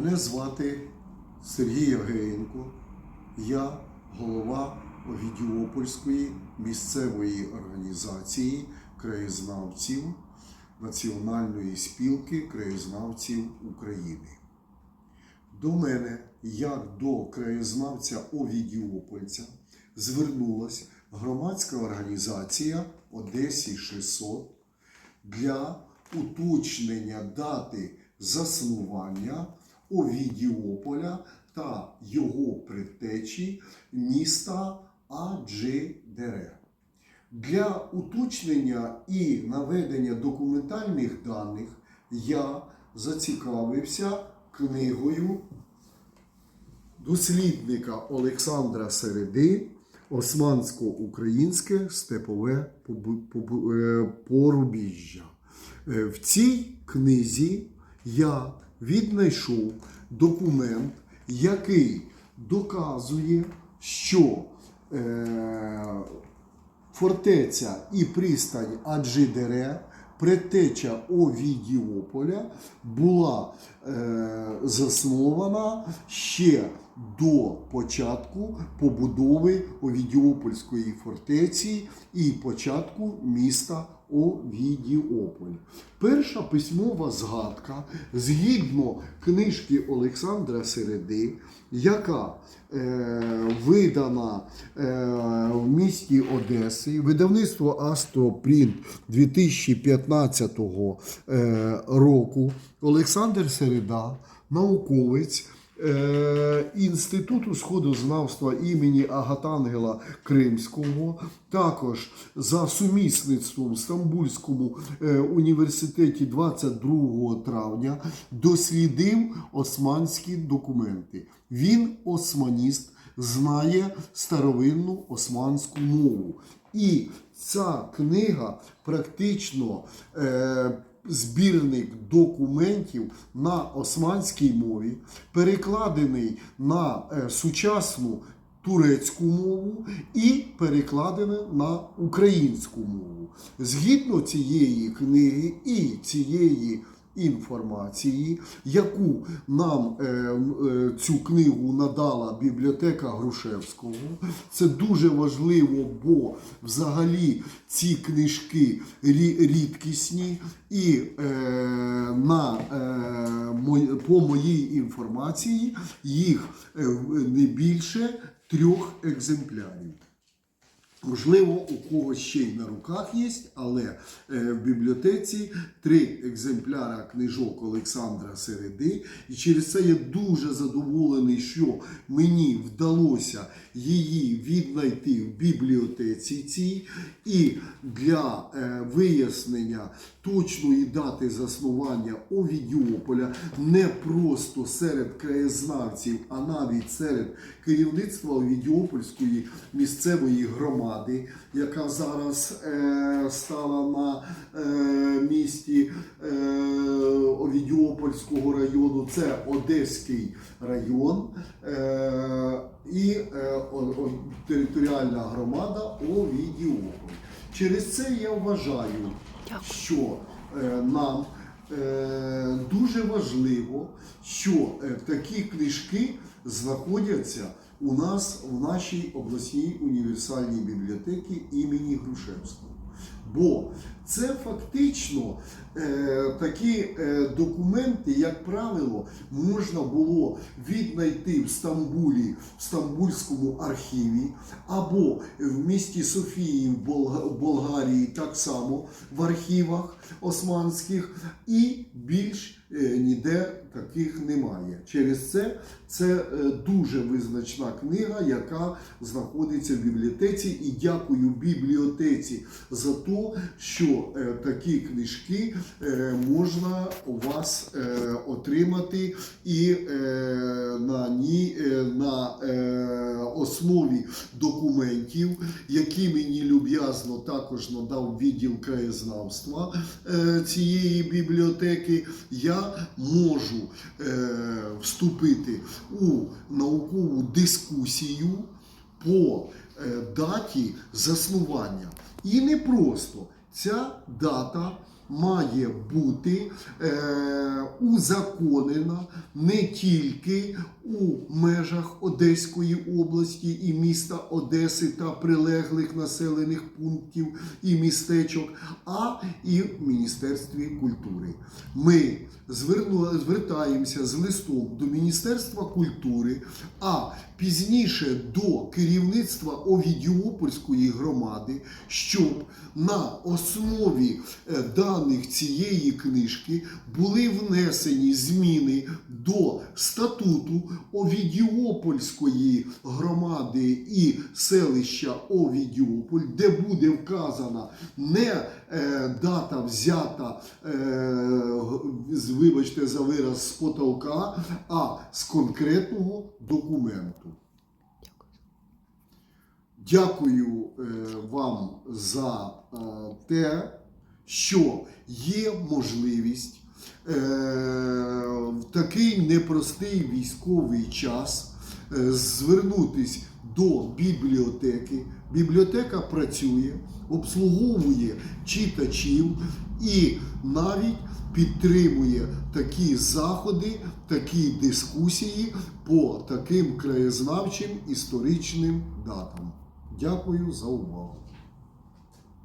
Мене звати Сергій Євгеєнко. Я голова Овідіопольської місцевої організації краєзнавців Національної спілки краєзнавців України. До мене, як до краєзнавця Овідіопольця, звернулася громадська організація Одесі 600 для уточнення дати заснування Овідіополя та його предтечі міста Аджидере. Для уточнення і наведення документальних даних я зацікавився книгою дослідника Олександра Середи Османсько-українське степове е, порубіжжя. Е, В цій книзі я віднайшов документ, який доказує, що е, фортеця і пристань Аджидере, предтеча Овідіополя, була е, заснована ще до початку побудови Овідіопольської фортеці і початку міста Овідіополь. Перша письмова згадка згідно книжки Олександра Середи, яка е, видана е, місті Одеси, видавництво Астропринт 2015 е, року. Олександр Середа, науковець. Е, Інституту сходознавства імені Агатангела Кримського, також за сумісництвом в Стамбульському е, університеті 22 травня дослідив османські документи. Він османіст, знає старовинну османську мову. І ця книга практично е, збірник документів на османській мові, перекладений на е, сучасну турецьку мову і перекладений на українську мову. Згідно цієї книги і цієї інформації, яку нам е, е, цю книгу надала бібліотека Грушевського. Це дуже важливо, бо взагалі ці книжки рі- рідкісні, і е, на, по моїй інформації їх не більше трьох екземплярів. Можливо, у когось ще й на руках є, але е, в бібліотеці три екземпляра книжок Олександра Середи. І через це я дуже задоволений, що мені вдалося її віднайти в бібліотеці цій. І для е, вияснення точної дати заснування Овідіополя не просто серед краєзнавців, а навіть серед керівництва Овідіопольської місцевої громади, яка зараз е, стала на е, місті е, Овідіопольського району. Це Одеський район е, і е, о- о- територіальна громада Овідіополь. Через це я вважаю, що е, нам е, дуже важливо, що е, такі книжки знаходяться у нас в нашій обласній універсальній бібліотеці імені Грушевського. Бо це фактично такі е, документи, як правило, можна було віднайти в Стамбулі, в Стамбульському архіві, або в місті Софії в Болгарії, так само в архівах османських, і більш е, ніде таких немає. Через це це е, дуже визначна книга, яка знаходиться в бібліотеці. І дякую бібліотеці за те, що е, такі книжки е, можна у вас е, отримати і е, на, ній, е, на е, основі документів, які мені люб'язно також надав відділ краєзнавства е, цієї бібліотеки, я можу е, вступити у наукову дискусію по е, даті заснування. І не просто ця дата має бути е, узаконена не тільки у межах Одеської області і міста Одеси та прилеглих населених пунктів і містечок, а і в Міністерстві культури. Ми зверну- звертаємося з листом до Міністерства культури, а пізніше до керівництва Овідіопольської громади, щоб на основі е, даних цієї книжки були внесені зміни до статуту Овідіопольської громади і селища Овідіополь, де буде вказана не е, дата взята, е, вибачте за вираз з потолка, а з конкретного документу. Дякую е, вам за те, що є можливість е, в такий непростий військовий час е, звернутись до бібліотеки. Бібліотека працює, обслуговує читачів і навіть підтримує такі заходи, такі дискусії по таким краєзнавчим історичним датам. Дякую за увагу.